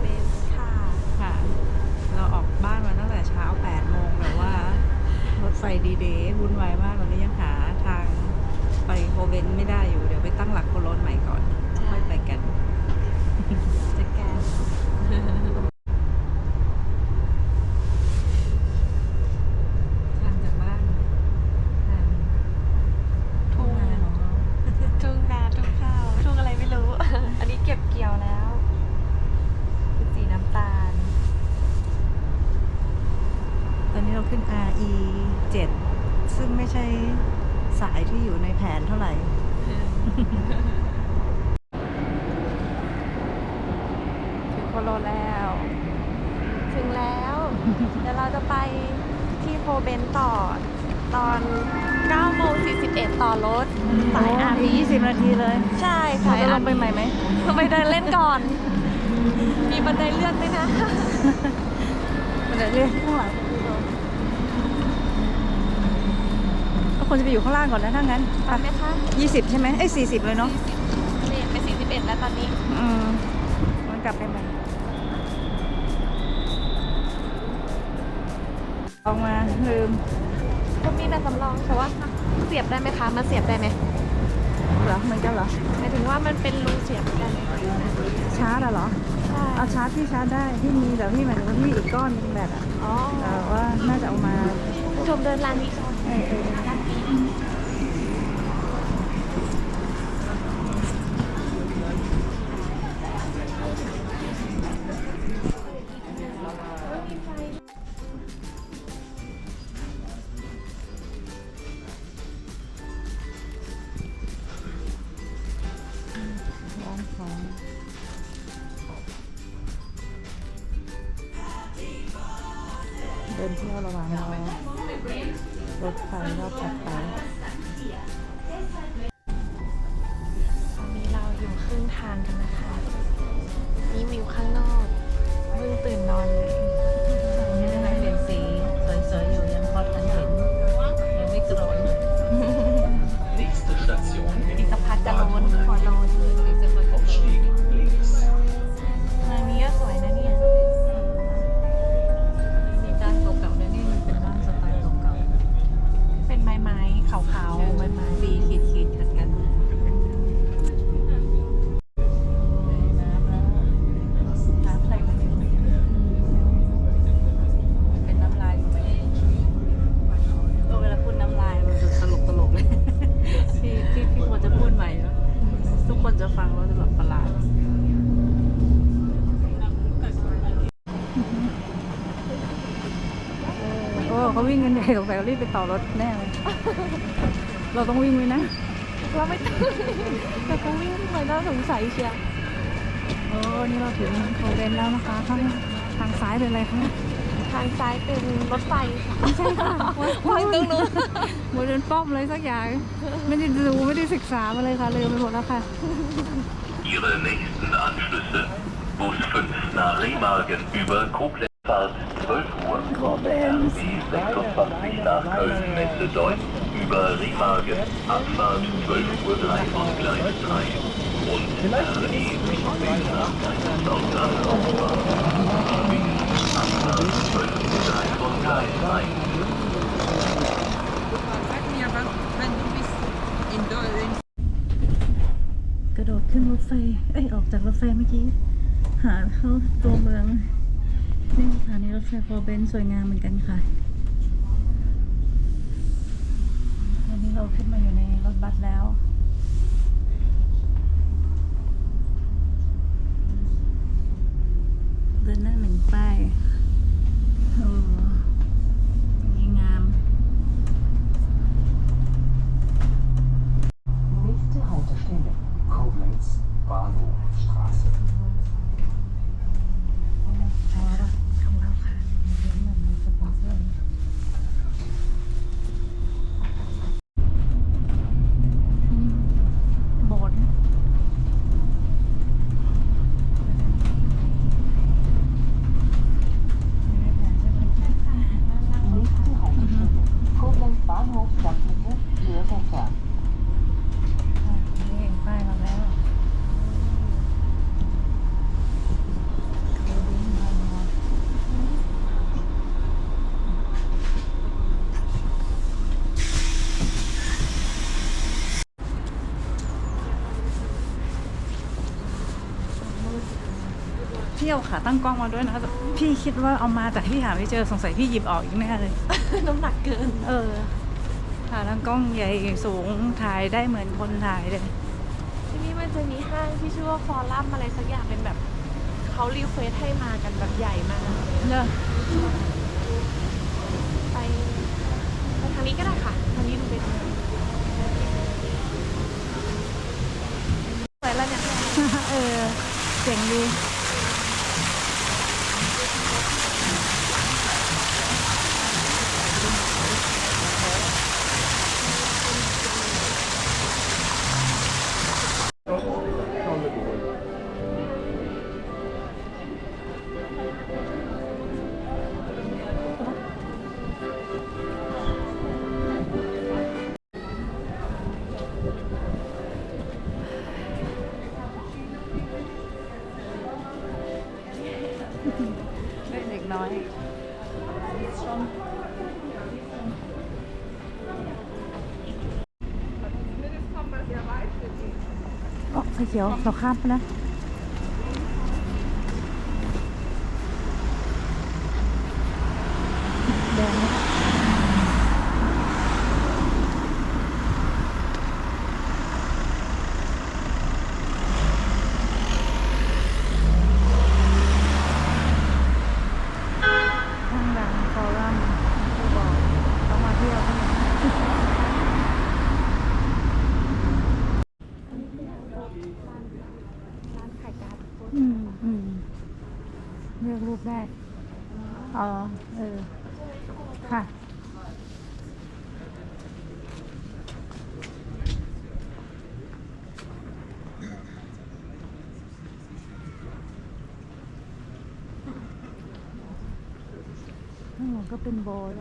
เบสค่ะ ค่ะ เราออกบ้านมาตั้งแต่เช้า8โมงแต่ว่ารถไฟดีเดย์วุ่นวายมากตอนนี้ยังหาทางไปโฮเวนไม่ได้อยู่ เดี๋ยวไปตั้งหลักโคโลนใหม่ก่อน ใช่ ค่อยไปกัน จะแกน ทางจากบ้านทาง ทุ่ง นาของเรา ทุ่งนาทุ่งข้าวทุ่งอะไรไม่รู้ อันนี้เก็บเกี่ยวแล้วคือสีน้ำตาล ตอนนี้เรา ขึ้น RE 7ซึ่งไม่ใช่สายที่อยู่ในแผนเท่าไหร่ ถึงโคโลแล้ว ถึงแล้ว เดี๋ยวเราจะไปที่โพเบนต่อตอน9โมง41 ต่อรถสายอามีรี20 นาทีเลย ใช่เราสายจะลอางไปใหม่ไหมเราไปเดินเล่นก่อน มีบันไดเลื่อนไหมนะมันจะเรียกข้างหลังก็ ควรจะไปอยู่ข้างล่างก่อนนะถ้างั้นไปไหมคะยี่สิบใช่ไหมเอ้ยสี่สิบเลยเนาะ40นี่ไป41แล้วตอนนี้ อืมมันกลับไปใหม่ออกมาลืมก็มีแบบสำรองแต่ว่าเสียบได้ไหมคะมาเสียบได้ไหมเหรอเหมือนกันเหรอหมายถึงว่ามันเป็นรูเสียบกันชาร์จอะเหรอใช่เอาชาร์จที่ชาร์จได้ที่มีแต่ที่หมายถึงว่าที่อีกก้อนหนึงแบตอะอ๋อเออว่าน่าจะเอามาผู้ชมเดินร้านนี้ จะฟังแล้วจะแบบประหลาดโอ้เขาวิ่งกันใหญ่สงสัยเขารีบไปต่อรถแน่เลย เราต้องวิ่งไหมนะ เราไม่ต้องแต่เขาวิ่งทำไมน่าสงสัยเชียวโอ้นี่เราถึงโคเรนแล้วนะคะข้างทางซ้ายเป็นอะไรคะ ทางซ้ายเป็นรถไฟค่ะไม่ใช่ค่ะวางตรงนู้นโมเดิร์นป้อมเลยสักอย่าง ไม่ได้ดูไม่ได้ศึกษามาเลยค่ะลืมไปหมดแล้วค่ะ Ihre nächsten Anschlüsse. Bus 5 nach Remagen über Koblenz. Fahrt 12 Uhr. Koblenz. RB 26 nach Köln-Messe-Deutz über Remagen. Abfahrt 12 Uhr 3 von Gleis 3. Und RE 16 nach Kaiserslautern Hauptbahnhof. กระโดดขึ้นรถไฟ เอ้ย ออกจากรถไฟเมื่อกี้ หาเข้าตัวเมืองนี่สถานีรถไฟโคเบนสวยงามเหมือนกันค่ะวันนี้เราขึ้นมาอยู่ในรถบัสแล้ว เดินหน้าหนึ่งป้ายโอ้อย่างนี้งาม Nächste Haltestelle Koblenz Bahnhofstraße. เอาละของเราค่ะเห็นแบบมีสปอนเซอร์อืมโบสถ์ไม่ได้แผนใช่ไหม Nächste Haltestelle Koblenz Bahnhof Stadtmitte Hörverkehr. อะนี่เองป้ายมาแล้วโค พี่เอาขาตั้งกล้องมาด้วยนะพี่คิดว่าเอามาแต่พี่หาไม่เจอสงสัยพี่หยิบออกอีกแน่เลย น้ำหนักเกิน เออขาตั้งกล้องใหญ่สูงถ่ายได้เหมือนคนถ่ายเลย ที่นี่มันจะมีห้างที่ชื่อว่าฟอรัมอะไรสักอย่างเป็นแบบเขารีเควสให้มากันแบบใหญ่มากเนอะไปไปทางนี้ก็ได้ค่ะทางนี้ดูเป็นสวยแล้วเนี่ย เออเจ๋งดีเด็ ขียวเราข้ามไปนะแดงนะห้างดังฟอรัมผู้บอกต้องมาเที่ยวที่นี่ ร้านขายการ์ด อืมอืมเลือกรูปได้ อ๋อ เออ ค่ะ ข้างหลัง ก็เป็นโบสถ์อ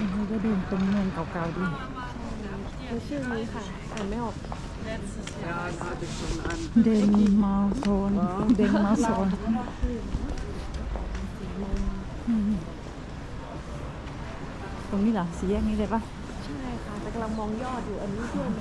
ันนี้ก็ดูเป็นเมืองเก่าๆดีเป็นชื่อนี้ค่ะอ่านไม่ออก เดนมาร์โซน เดนมาร์โซนอืม ตรงนี้เหรอสีแยกนี้เลยปะใช่ค่ะแต่กำลังมองยอดอยู่อันนี้ด้วยไหม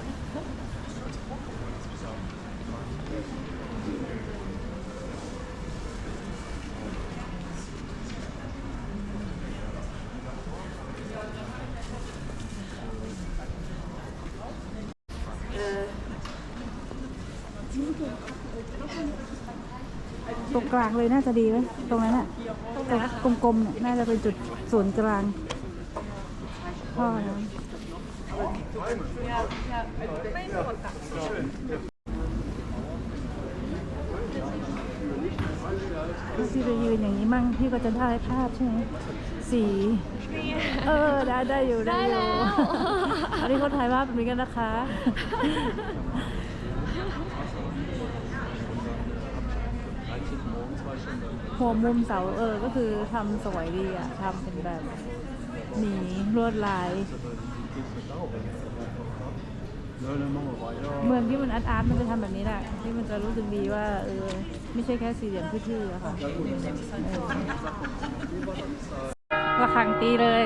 ตรงกลางเลยน่าจะดีไหมตรงนั้นอะตรงกลมๆเนี่ยน่าจะเป็นจุดศูนย์กลาง พ่อนะถ้าพี่ไปยืนอย่างนี้มั่งพี่ก็จะได้ภาพใช่ไหมสี เออ ได้ได้อยู่ได้อยู่ อันนี้เขาถ่ายภาพแบบนี้กันนะคะ หัวมุมเสาเออ ก็คือทำสวยดีอะทำเป็นแบบห มีลวดลาย เมืองที่มันอาร์ตอาร์ตมันจะทำแบบนี้แหละที่มันจะรู้สึกดีว่าเออไม่ใช่แค่สี่เหลี่ยมทื่อๆอะค่ะระคังตีเลย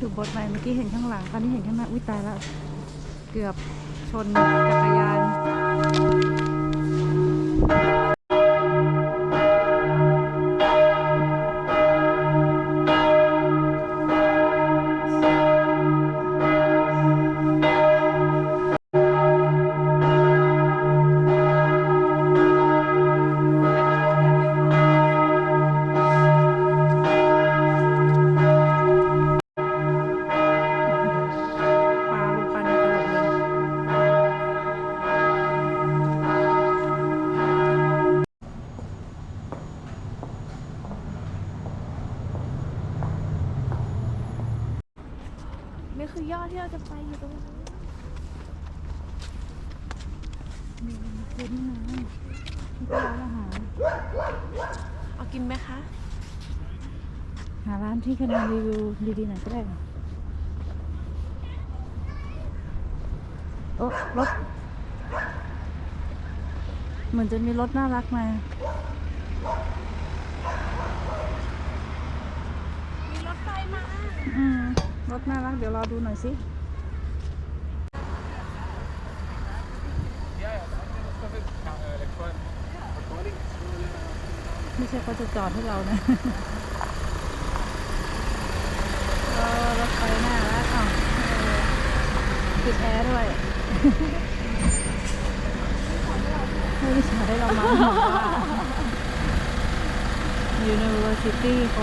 ถูกบทไปเมื่อกี้เห็นข้างหลังตอนนี้เห็นข้างหน้าอุ้ยตายแล้วเกือบชนจักรยานปลาลูกปันกระโดดเลย คือนี่นะนี่ก็ร้านอาหาร เอากินไหมคะ หาร้านที่กำลังรีวิวดีๆหน่อยก็ได้โอ้รถ เหมือนจะมีรถน่ารักมามีรถไฟมาอืมรถน่ารัก เดี๋ยวรอดูหน่อยสิไม่ใช่เขาจะจอดให้เรานะ เอ ไปหน้ารักอะติดแอร์ด้วยไม่ได้ใช้เรามาบอว่า University c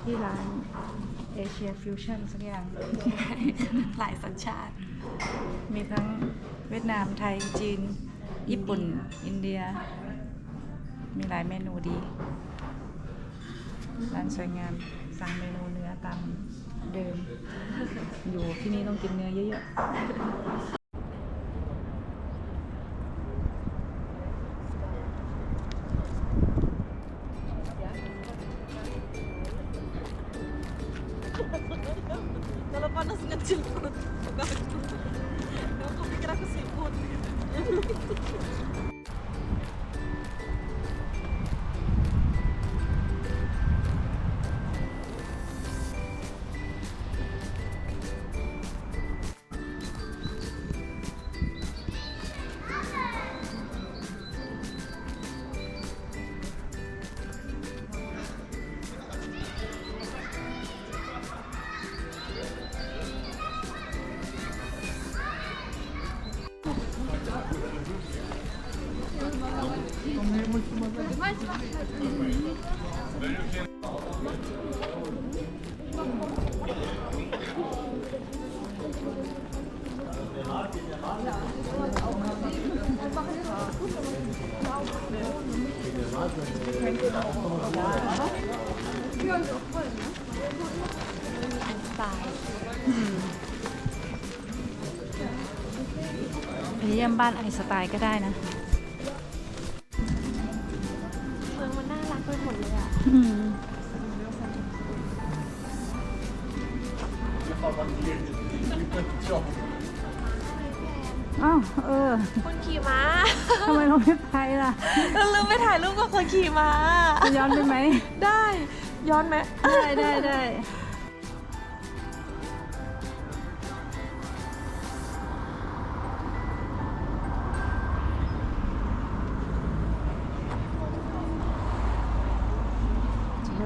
ที่ร้านเอเชียฟิวชั่นสักอย่าง หลายสัญชาติ มีทั้งเวียดนามไทยจีน ญี่ปุ่น อินเดีย มีหลายเมนูดี ร้านสวยงาม สั่งเมนูเนื้อตามเดิม อยู่ที่นี่ต้องกินเนื้อเยอะๆ เยี่ยมบ้านไอน์สไตล์ก็ได้นะ เมืองมันน่ารักไปหมดเลยอะอืมอ้าวเออคนขี่ม้าทำไมเราไม่ไปล่ะ เราลืมไปถ่ายรูปกับคนขี่ม้า จะย้อนไปไหม ได้ ย้อนไหม ได้ได้ได้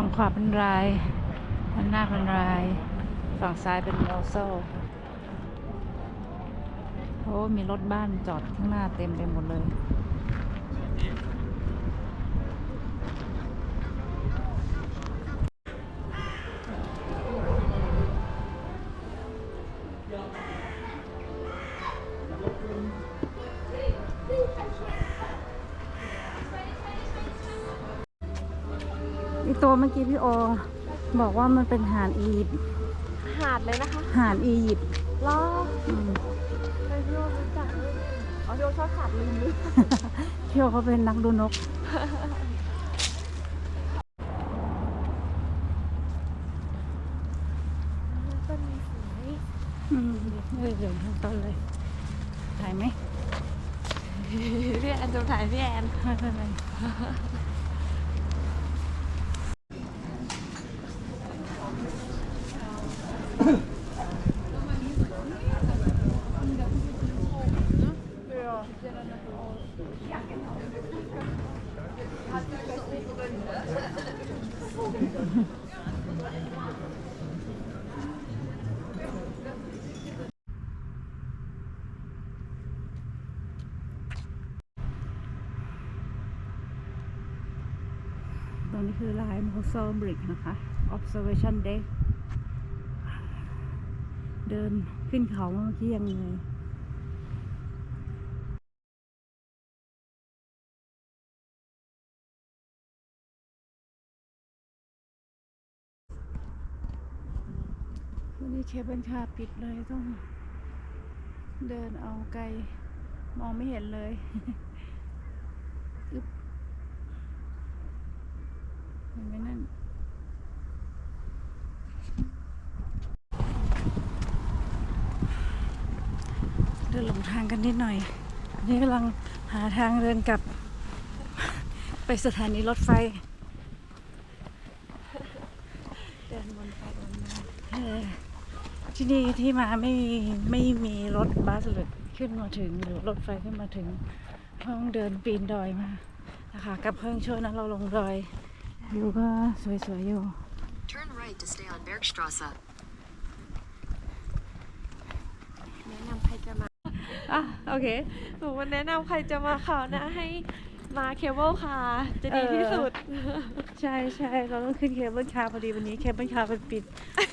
ฝั่งขวาเป็นรายด้างหน้าเป็นราย ฝั่งซ้ายเป็นโมโซโอ้มีรถบ้านจอดข้างหน้าเต็มไปหมดเลย ตัวเมื่อกี้พี่โอบอกว่ามันเป็นห่านอียิปต์หาดเลยนะคะห่านอียิปต์รออืมไปพี่โอรู้จักด้วยอ๋อพี่โอชอบขาดลืมลืมพี่โอเขาเป็นนักดูนก ต้นนี้สวยอืมเออเดี๋ยวทั้งต้นเลย ถ่ายไหมพี่แอนจะถ่ายพี่แอน ไม่เป็นไร ตรงนี้คือลายโมโซบริกนะคะ observation deck ดินขึ้นเขาเมื่อกี้ยังเหนื่อยวันนี้เคบิลคาปิดเลยต้องเดินเอาไกล มองไม่เห็นเลยอึ๊บเห็นไหมนั่น เดินหลงทางกันนิดหน่อย อันนี้กำลังหาทางเดินกลับ ไปสถานีรถไฟ เดินวนไปวนมาที่นี่ที่มาไม่ไม่มีรถบัสหรือขึ้นมาถึงหรือรถไฟขึ้นมาถึงต้องเดินปีนดอยมานะคะกับเพิ่งช่วยนะเราลงดอยวิวก็สวยๆอยู่ Turn right to stay on Bergstrasse. แนะนำใครจะมา อะโอเคหนูว่าแนะนำใครจะมาเขาวนะให้มาเคเบิลคาร์จะดีที่สุด ใช่ใช่เราต้องขึ้นเคเบิลคาร์พอดีวันนี้เคเบิลคาร์มันปิด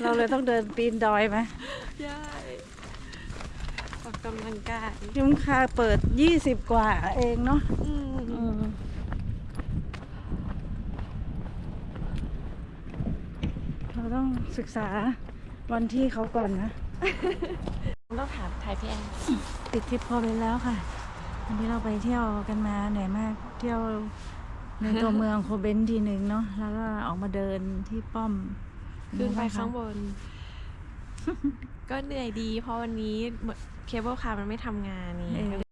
เราเลยต้องเดินปีนดอยไหมใช่ออกกำลังกายเคเบิลคาร์เปิด 20 กว่าเองเนาะอืมอืมเราต้องศึกษาวันที่เขาก่อนนะ ต้องถามถ่ายพี่แอนปิดทริปพอไปแล้วค่ะ วันนี้เราไปเที่ยวกันมาเหนื่อยมาก เที่ยวในตัวเมืองโคเบนทีหนึ่งเนาะ แล้วก็ออกมาเดินที่ป้อม ขึ้นไปเป็ข้างงคะบน ก็เหนื่อยดี เพราะวันนี้เคเบิลคาร์มันไม่ทำงานนี่เออก็